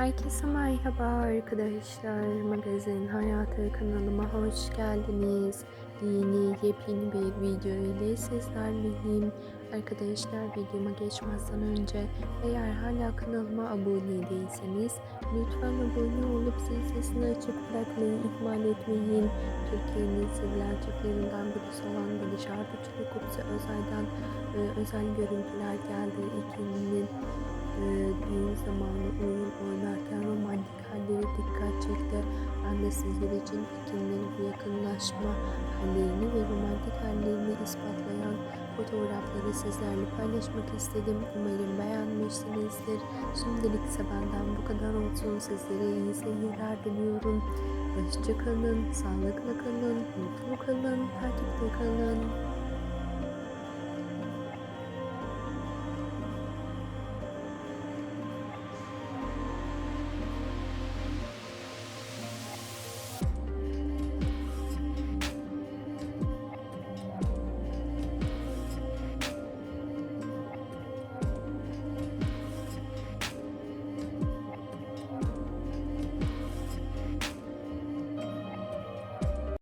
Herkese merhaba arkadaşlar. Magazin Hayatı kanalıma hoş geldiniz. Yeni yepyeni bir video ile sizlerleyim. Arkadaşlar videoma geçmezden önce eğer hala kanalıma abone değilseniz lütfen abone olup zil sesini açık bırakmayı ihmal etmeyin. Türkiye'nin sevilen Türklerinden birisi olan Barış Arduçlu Kupse Özel'den e, özel görüntüler geldi. İkilinin dikkat çekti. Ben de sizler için ikilinin yakınlaşma hallerini ve romantik hallerini ispatlayan fotoğrafları sizlerle paylaşmak istedim. Umarım beğenmişsinizdir. Şimdilik ise benden bu kadar olsun. Sizlere iyi seyirler diliyorum. Hoşçakalın, sağlıkla kalın, mutlu kalın, takipte kalın.